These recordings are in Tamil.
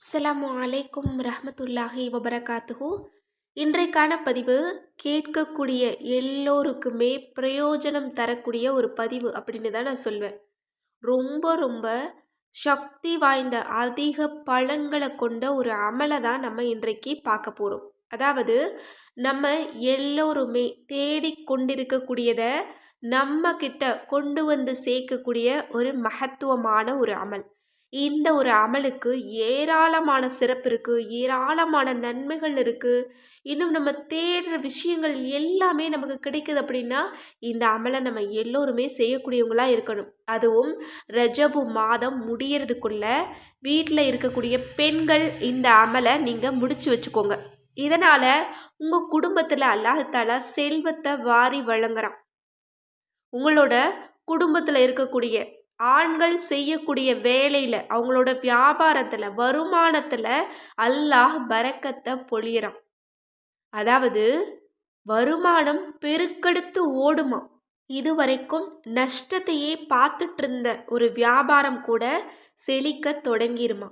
அஸ்ஸலாமு அலைக்கும் ரஹமத்துல்லாஹி வபரகாத்துஹு. இன்றைக்கான பதிவு கேட்கக்கூடிய எல்லோருக்குமே பிரயோஜனம் தரக்கூடிய ஒரு பதிவு அப்படின்னு தான் நான் சொல்வேன். ரொம்ப ரொம்ப சக்தி வாய்ந்த அதிக பலன்களை கொண்ட ஒரு அமலை தான் நம்ம இன்றைக்கு பார்க்க போகிறோம் அதாவது நம்ம எல்லோருமே தேடிக் கொண்டிருக்கக்கூடியதை நம்ம கிட்ட கொண்டு வந்து சேர்க்கக்கூடிய ஒரு மகத்துவமான ஒரு அமல். இந்த ஒரு அமலுக்கு ஏராளமான சிறப்பு இருக்குது ஏராளமான நன்மைகள் இருக்குது இன்னும் நம்ம தேடுற விஷயங்கள் எல்லாமே நமக்கு கிடைக்குது அப்படின்னா இந்த அமலை நம்ம எல்லோருமே செய்யக்கூடியவங்களாக இருக்கணும். அதுவும் ரஜபு மாதம் முடியறதுக்குள்ள வீட்டில் இருக்கக்கூடிய பெண்கள் இந்த அமலை நீங்கள் முடிச்சு வச்சுக்கோங்க. இதனால் உங்கள் குடும்பத்தில் அல்லாஹால செல்வத்தை வாரி வழங்குறான். உங்களோட குடும்பத்தில் இருக்கக்கூடிய ஆண்கள் செய்யக்கூடிய வேலையில் அவங்களோட வியாபாரத்தில் வருமானத்தில் அல்லாஹ் பறக்கத்தை பொழியறான். அதாவது வருமானம் பெருக்கெடுத்து ஓடுமா இதுவரைக்கும் நஷ்டத்தையே பார்த்துட்டு இருந்த ஒரு வியாபாரம் கூட செழிக்க தொடங்கிருமா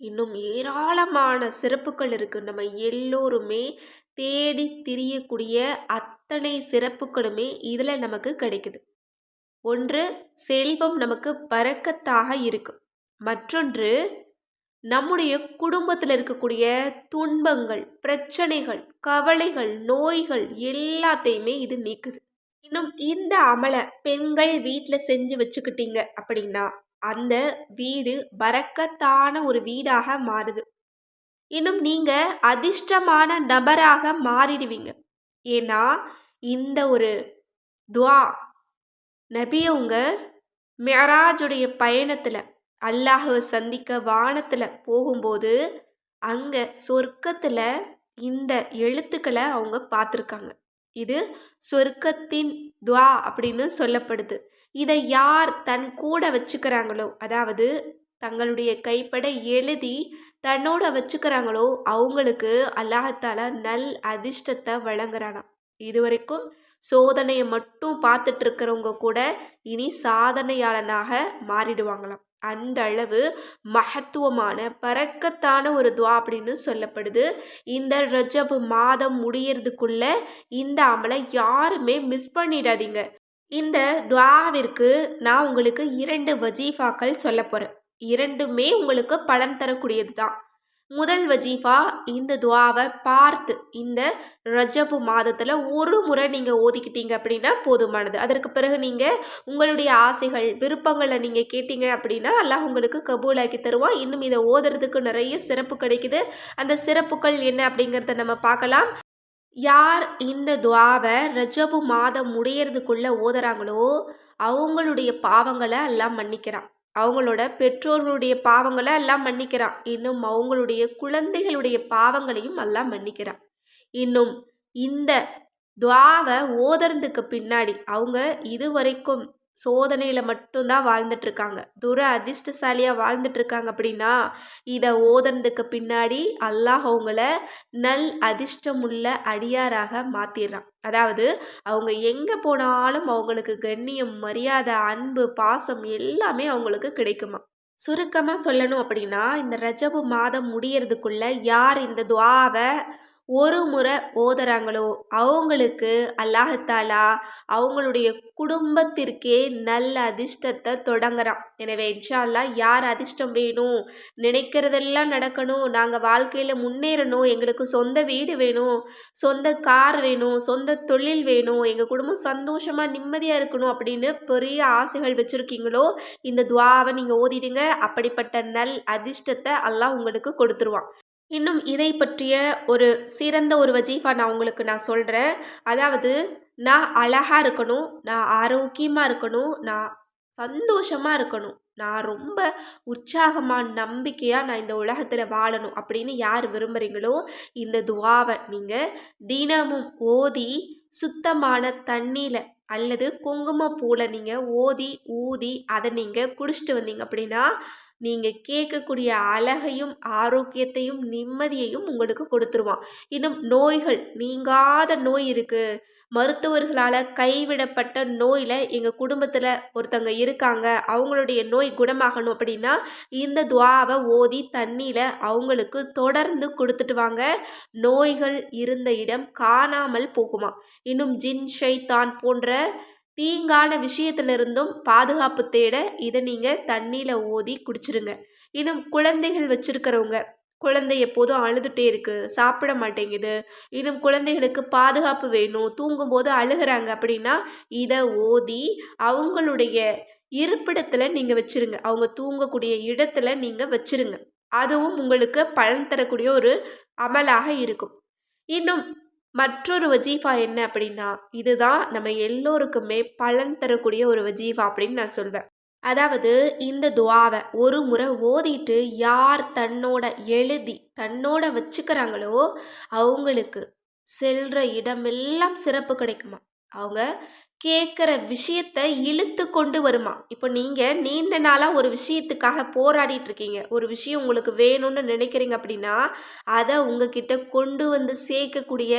இன்னும் ஏராளமான சிறப்புகள் இருக்குது நம்ம எல்லோருமே தேடி திரியக்கூடிய அத்தனை சிறப்புகளுமே இதில் நமக்கு கிடைக்குது. ஒன்று செல்வம் நமக்கு பறக்கத்தாக இருக்கும் மற்றொன்று நம்முடைய குடும்பத்தில் இருக்கக்கூடிய துன்பங்கள் பிரச்சனைகள் கவலைகள் நோய்கள் எல்லாத்தையுமே இது நீக்குது. இன்னும் இந்த அமலை பெண்கள் வீட்டில் செஞ்சு வச்சுக்கிட்டீங்க அப்படின்னா அந்த வீடு பறக்கத்தான ஒரு வீடாக மாறுது. இன்னும் நீங்கள் அதிர்ஷ்டமான நபராக மாறிடுவீங்க. ஏன்னா இந்த ஒரு துவா நபியவங்க மெராஜுடைய பயணத்தில் அல்லாஹுவை சந்திக்க வானத்தில் போகும்போது அங்கே சொர்க்கத்தில் இந்த எழுத்துக்களை அவங்க பார்த்துருக்காங்க இது சொர்க்கத்தின் துவா அப்படின்னு சொல்லப்படுது. இதை யார் தன் கூட வச்சுக்கிறாங்களோ அதாவது தங்களுடைய கைப்பட எழுதி தன்னோட வச்சுக்கிறாங்களோ அவங்களுக்கு அல்லாஹத்தால நல் அதிர்ஷ்டத்தை வழங்குறானா இதுவரைக்கும் சோதனையை மட்டும் பார்த்துட்டு இருக்கிறவங்க கூட இனி சாதனையாளனாக மாறிடுவாங்களாம். அந்த அளவு மகத்துவமான பறக்கத்தான ஒரு துவா அப்படின்னு சொல்லப்படுது. இந்த ரஜபு மாதம் முடியறதுக்குள்ள இந்த அமலை யாருமே மிஸ் பண்ணிடாதீங்க. இந்த துவாவிற்கு நான் உங்களுக்கு இரண்டு வஜீஃபாக்கள் சொல்ல போகிறேன் இரண்டுமே உங்களுக்கு பலன் தரக்கூடியது தான் முதல் வஜீஃபா இந்த துவாவை பார்த்து இந்த ரஜபு மாதத்தில் ஒரு முறை நீங்கள் ஓதிக்கிட்டீங்க அப்படின்னா போதுமானது. அதற்கு பிறகு நீங்கள் உங்களுடைய ஆசைகள் விருப்பங்களை நீங்கள் கேட்டீங்க அப்படின்னா அல்லாஹ் உங்களுக்கு கபூலாக்கி தருவான். இன்னும் இதை ஓதுறதுக்கு நிறைய சிறப்பு கிடைக்குது. அந்த சிறப்புகள் என்ன அப்படிங்கிறத நம்ம பார்க்கலாம். யார் இந்த துவாவை ரஜபு மாதம் முடியறதுக்குள்ளே ஓதுறாங்களோ அவங்களுடைய பாவங்களை எல்லாம் மன்னிக்கிறான். அவங்களோட பெற்றோர்களுடைய பாவங்களை எல்லாம் மன்னிக்கிறான். இன்னும் அவங்களுடைய குழந்தைகளுடைய பாவங்களையும் எல்லாம் மன்னிக்கிறான். இன்னும் இந்த துவாவை ஓதர்ந்துக்கு பின்னாடி அவங்க இதுவரைக்கும் சோதனையில் மட்டும்தான் வாழ்ந்துட்டுருக்காங்க. துர அதிர்ஷ்டசாலியாக வாழ்ந்துட்டுருக்காங்க அப்படின்னா இதை ஓதுனதுக்கு பின்னாடி அல்லாஹ் அவங்கள நல் அதிர்ஷ்டமுள்ள அடியாராக மாற்றிடுறான் அதாவது அவங்க எங்கே போனாலும் அவங்களுக்கு கண்ணியம் மரியாதை அன்பு பாசம் எல்லாமே அவங்களுக்கு கிடைக்குமா? சுருக்கமாக சொல்லணும் அப்படின்னா இந்த ரஜபு மாதம் முடியறதுக்குள்ளே யார் இந்த துவாவை ஒரு முறை ஓதுறாங்களோ அவங்களுக்கு அல்லாஹத்தாலா அவங்களுடைய குடும்பத்திற்கே நல்ல அதிர்ஷ்டத்தை தொடங்குறான். எனவே இன்ஷால்லா யார் அதிர்ஷ்டம் வேணும்? நினைக்கிறதெல்லாம் நடக்கணும். நாங்கள் வாழ்க்கையில் முன்னேறணும். எங்களுக்கு சொந்த வீடு வேணும். சொந்த கார் வேணும். சொந்த தொழில் வேணும். எங்கள் குடும்பம் சந்தோஷமாக நிம்மதியாக இருக்கணும் அப்படின்னு பெரிய ஆசைகள் வச்சுருக்கீங்களோ இந்த துவாவை நீங்கள் ஓதிடுங்க. அப்படிப்பட்ட நல் அதிர்ஷ்டத்தை அல்லாஹ் உங்களுக்கு கொடுத்துருவான். இன்னும் இதை பற்றிய ஒரு சிறந்த ஒரு வஜீஃபா நான் உங்களுக்கு நான் சொல்கிறேன் அதாவது நான் அழகாக இருக்கணும் நான் ஆரோக்கியமாக இருக்கணும் நான் சந்தோஷமாக இருக்கணும். நான் ரொம்ப உற்சாகமாக நம்பிக்கையாக நான் இந்த உலகத்தில் வாழணும் அப்படின்னு யார் விரும்புகிறீங்களோ இந்த துவாவை நீங்கள் தினமும் ஓதி சுத்தமான தண்ணியில் அல்லது குங்குமப்பூவில் நீங்கள் ஓதி ஊதி அதை நீங்கள் குடிச்சிட்டு வந்தீங்க அப்படின்னா நீங்கள் கேட்கக்கூடிய அழகையும் ஆரோக்கியத்தையும் நிம்மதியையும் உங்களுக்கு கொடுத்துருவான். இன்னும் நோய்கள் நீங்காத நோய் இருக்குது மருத்துவர்களால் கைவிடப்பட்ட நோயில் எங்கள் குடும்பத்தில் ஒருத்தங்க இருக்காங்க. அவங்களுடைய நோய் குணமாகணும் அப்படின்னா இந்த துவாவை ஓதி தண்ணியில் அவங்களுக்கு தொடர்ந்து கொடுத்துட்டு வாங்க. நோய்கள் இருந்த இடம் காணாமல் போகுமா இன்னும் ஜின் ஷைத்தான் போன்ற தீங்கான விஷயத்திலிருந்தும் பாதுகாப்பு தேட இதை நீங்கள் தண்ணியில் ஊதி குடிச்சிருங்க. இன்னும் குழந்தைகள் வச்சுருக்கிறவங்க குழந்தை எப்போதும் அழுதுகிட்டே இருக்குது சாப்பிட மாட்டேங்குது. இன்னும் குழந்தைகளுக்கு பாதுகாப்பு வேணும் தூங்கும்போது அழுகிறாங்க அப்படின்னா இதை ஓதி அவங்களுடைய இருப்பிடத்தில் நீங்கள் வச்சுருங்க. அவங்க தூங்கக்கூடிய இடத்துல நீங்கள் வச்சுருங்க. அதுவும் உங்களுக்கு பலன் தரக்கூடிய ஒரு அமலாக இருக்கும். இன்னும் மற்றொரு வஜீஃபா என்ன அப்படின்னா இதுதான் நம்ம எல்லோருக்குமே பலன் தரக்கூடிய ஒரு வஜீஃபா அப்படின்னு நான் சொல்வேன். அதாவது இந்த துவாவை ஒரு முறை ஓதிட்டு யார் தன்னோட எழுதி தன்னோட வச்சுக்கிறாங்களோ அவங்களுக்கு செல்ற இடமெல்லாம் சிறப்பு கிடைக்குமா? அவங்க கேட்குற விஷயத்த இழுத்து கொண்டு வருமா? இப்போ நீங்கள் நீண்ட நாளாக ஒரு விஷயத்துக்காக போராடிட்டு இருக்கீங்க ஒரு விஷயம் உங்களுக்கு வேணும்னு நினைக்கிறீங்க அப்படின்னா அதை உங்ககிட்ட கொண்டு வந்து சேர்க்கக்கூடிய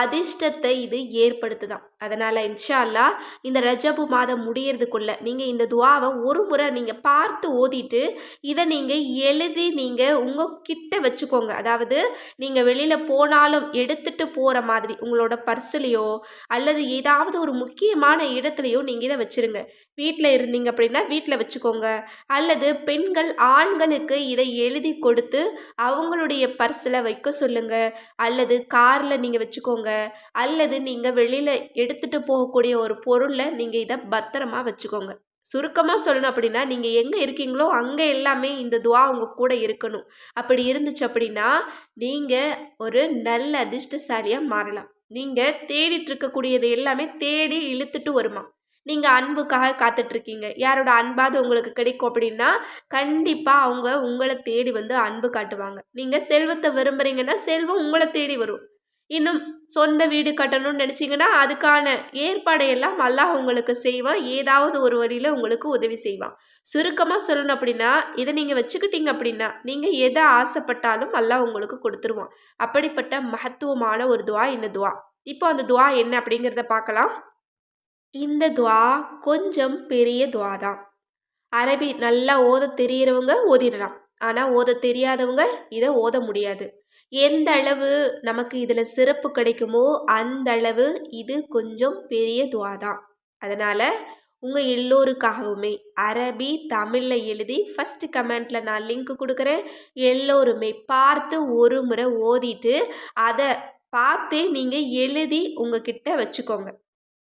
அதிர்ஷ்டத்தை இது ஏற்படுத்துதான். அதனால் இன்ஷால்லா இந்த ரஜபு மாதம் முடியறதுக்குள்ள நீங்கள் இந்த துவாவை ஒரு முறை நீங்கள் பார்த்து ஓதிட்டு இதை நீங்கள் எழுதி நீங்கள் உங்கள் கிட்ட வச்சுக்கோங்க. அதாவது நீங்கள் வெளியில் போனாலும் எடுத்துகிட்டு போகிற மாதிரி உங்களோட பர்ஸ்லேயோ அல்லது ஏதாவது ஒரு முக்கிய முக்கியமான இடத்துலையும் நீங்கள் இதை வச்சுருங்க. வீட்டில் இருந்தீங்க அப்படின்னா வீட்டில் வச்சுக்கோங்க. அல்லது பெண்கள் ஆண்களுக்கு இதை எழுதி கொடுத்து அவங்களுடைய பர்ஸில் வைக்க சொல்லுங்கள் அல்லது காரில் நீங்கள் வச்சுக்கோங்க. அல்லது நீங்கள் வெளியில் எடுத்துகிட்டு போகக்கூடிய ஒரு பொருளில் நீங்கள் இதை பத்திரமா வச்சுக்கோங்க. சுருக்கமாக சொல்லணும் அப்படின்னா நீங்கள் எங்கே இருக்கீங்களோ அங்கே எல்லாமே இந்த துவா உங்கள் கூட இருக்கணும். அப்படி இருந்துச்சு அப்படின்னா நீங்கள் ஒரு நல்ல அதிர்ஷ்டசாலியாக மாறலாம். நீங்கள் தேடிட்டு இருக்கக்கூடியது எல்லாமே தேடி இழுத்துட்டு வருமா நீங்கள் அன்புக்காக காத்துட்ருக்கீங்க யாரோட அன்பாவது உங்களுக்கு கிடைக்கும் அப்படின்னா கண்டிப்பாக அவங்க உங்களை தேடி வந்து அன்பு காட்டுவாங்க. நீங்கள் செல்வத்தை விரும்புகிறீங்கன்னா செல்வம் உங்களை தேடி வரும். இன்னும் சொந்த வீடு கட்டணும்னு நினச்சிங்கன்னா அதுக்கான ஏற்பாடையெல்லாம் அல்லாஹ் உங்களுக்கு செய்வான். ஏதாவது ஒரு வழியில் உங்களுக்கு உதவி செய்வான். சுருக்கமாக சொல்லணும் அப்படின்னா இதை நீங்கள் வச்சுக்கிட்டீங்க அப்படின்னா நீங்கள் எதை ஆசைப்பட்டாலும் அல்லாஹ் உங்களுக்கு கொடுத்துருவான். அப்படிப்பட்ட மகத்துவமான ஒரு துவா இந்த துவா. இப்போ அந்த துவா என்ன அப்படிங்கிறத பார்க்கலாம். இந்த துவா கொஞ்சம் பெரிய துவா தான். அரபி நல்லா ஓத தெரியிறவங்க ஓதிடலாம். ஆனால் ஓத தெரியாதவங்க இதை ஓத முடியாது. எந்த அளவு நமக்கு இதில் சிறப்பு கிடைக்குமோ அந்த அளவு இது கொஞ்சம் பெரிய துவா தான் அதனால் உங்கள் எல்லோருக்காகவுமே அரபி தமிழில் எழுதி ஃபஸ்ட்டு கமெண்ட்டில் நான் லிங்க் கொடுக்குறேன். எல்லோருமே பார்த்து ஒரு முறை ஓதிட்டு அதை பார்த்து நீங்கள் எழுதி உங்ககிட்ட வச்சுக்கோங்க.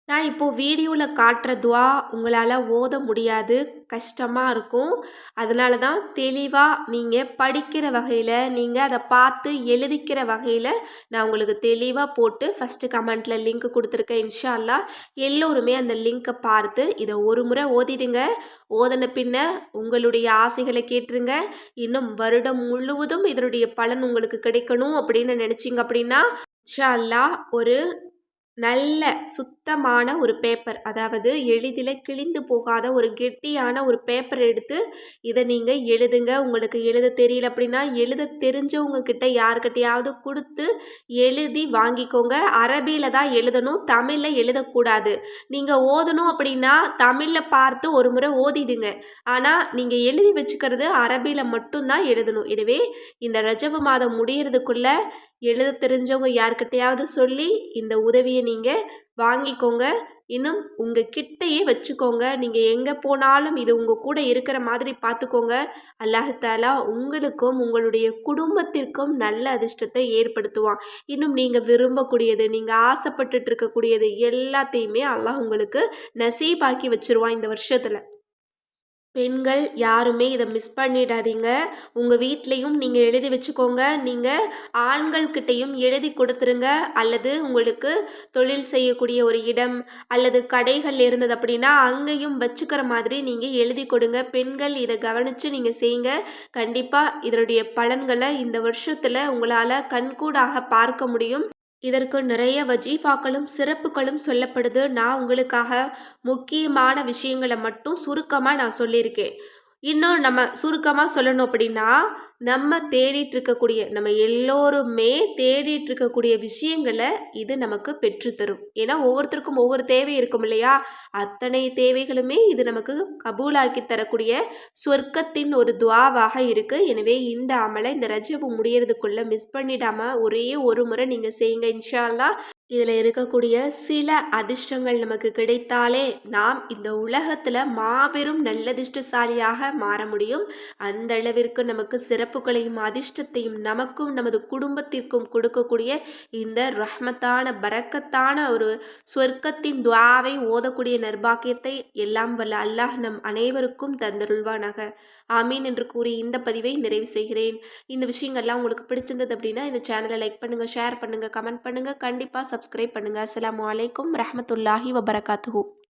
நான் இப்போது வீடியோவில் காட்டுற துவா உங்களால் ஓத முடியாது கஷ்டமாக இருக்கும். அதனால தான் தெளிவாக நீங்கள் படிக்கிற வகையில் நீங்கள் அதை பார்த்து எழுதிக்கிற வகையில் நான் உங்களுக்கு தெளிவாக போட்டு ஃபஸ்ட்டு கமெண்ட்டில் லிங்க் கொடுத்துருக்கேன் இன்ஷால்லா எல்லோருமே அந்த லிங்க்கை பார்த்து இதை ஒரு முறை ஓதிடுங்க. ஓதன பின்ன உங்களுடைய ஆசைகளை கேட்டுருங்க. இன்னும் வருடம் முழுவதும் இதனுடைய பலன் உங்களுக்கு கிடைக்கணும் அப்படின்னு நினச்சிங்க அப்படின்னா இன்ஷா ஒரு நல்ல சுத்தமான ஒரு பேப்பர் அதாவது எளிதில் கிழிந்து போகாத ஒரு கெட்டியான ஒரு பேப்பர் எடுத்து இதை நீங்கள் எழுதுங்க. உங்களுக்கு எழுத தெரியல அப்படின்னா எழுத தெரிஞ்சவங்க கிட்ட யாருக்கிட்டையாவது கொடுத்து எழுதி வாங்கிக்கோங்க. அரபியில் தான் எழுதணும் தமிழில் எழுதக்கூடாது. நீங்கள் ஓதணும் அப்படின்னா தமிழில் பார்த்து ஒரு முறை ஓதிடுங்க. ஆனால் நீங்கள் எழுதி வச்சுக்கிறது அரபியில் மட்டும்தான் எழுதணும். எனவே இந்த ரஜபு மாதம் முடியறதுக்குள்ளே எழுத தெரிஞ்சவங்க யார்கிட்டையாவது சொல்லி இந்த உதவியை நீங்கள் வாங்கிக்கோங்க. இன்னும் உங்கள் கிட்டையே வச்சுக்கோங்க. நீங்கள் எங்கே போனாலும் இது உங்கள் கூட இருக்கிற மாதிரி பார்த்துக்கோங்க. அல்லாஹாலா உங்களுக்கும் உங்களுடைய குடும்பத்திற்கும் நல்ல அதிர்ஷ்டத்தை ஏற்படுத்துவான். இன்னும் நீங்கள் விரும்பக்கூடியது நீங்கள் ஆசைப்பட்டுட்டு இருக்கக்கூடியது எல்லாத்தையுமே அல்லாஹ் உங்களுக்கு நசீபாக்கி வச்சுருவான் இந்த வருஷத்தில். பெண்கள் யாருமே இதை மிஸ் பண்ணிடாதீங்க. உங்கள் வீட்லேயும் நீங்கள் எழுதி வச்சுக்கோங்க. நீங்கள் ஆண்கள்கிட்டையும் எழுதி கொடுத்துருங்க. அல்லது உங்களுக்கு தொழில் செய்யக்கூடிய ஒரு இடம் அல்லது கடைகள் இருந்தது அப்படின்னா அங்கேயும் வச்சுக்கிற மாதிரி நீங்கள் எழுதி கொடுங்க. பெண்கள் இதை கவனித்து நீங்கள் செய்யுங்க. கண்டிப்பாக இதனுடைய பலன்களை இந்த வருஷத்தில் உங்களால் கண்கூடாக பார்க்க முடியும். இதற்கு நிறைய வஜீஃபாக்களும் சிறப்புகளும் சொல்லப்படுது. நான் உங்களுக்காக முக்கியமான விஷயங்களை மட்டும் சுருக்கமாக நான் சொல்லியிருக்கேன். இன்னும் நம்ம சுருக்கமாக சொல்லணும் அப்படின்னா நம்ம தேடிட்டு இருக்கக்கூடிய நம்ம எல்லோருமே தேடிட்டு இருக்கக்கூடிய விஷயங்களை இது நமக்கு பெற்றுத்தரும். ஏன்னா ஒவ்வொருத்தருக்கும் ஒவ்வொரு தேவை இருக்கும் இல்லையா? அத்தனை தேவைகளுமே இது நமக்கு கபூலாக்கி தரக்கூடிய சொர்க்கத்தின் ஒரு துவாவாக இருக்குது எனவே இந்த அமலை இந்த ரஜபு முடியறதுக்குள்ளே மிஸ் பண்ணிடாமல் ஒரே ஒரு முறை நீங்கள் செய்யுங்க. இன்ஷால்லா இதில் இருக்கக்கூடிய சில அதிர்ஷ்டங்கள் நமக்கு கிடைத்தாலே நாம் இந்த உலகத்தில் மாபெரும் நல்லதிர்ஷ்டசாலியாக மாற முடியும். அந்த அளவிற்கு நமக்கு சிறப்புகளையும் அதிர்ஷ்டத்தையும் நமக்கும் நமது குடும்பத்திற்கும் கொடுக்கக்கூடிய இந்த ரஹ்மத்தான பறக்கத்தான ஒரு சொர்க்கத்தின் துவாவை ஓதக்கூடிய நர்பாக்கியத்தை எல்லாம் வல்ல அல்லாஹ் நம் அனைவருக்கும் தந்தருள்வானாக. ஆமீன் என்று கூறி இந்த பதிவை நிறைவு செய்கிறேன். இந்த விஷயங்கள்லாம் உங்களுக்கு பிடிச்சிருந்தது அப்படின்னா இந்த சேனலை லைக் பண்ணுங்கள் ஷேர் பண்ணுங்கள் கமெண்ட் பண்ணுங்கள் கண்டிப்பாக சப் சப்ஸ்கிரைப் பண்ணுங்கள் அஸ்லாம் ரஹமத்துல்லாஹி வபரகாத்துஹூ.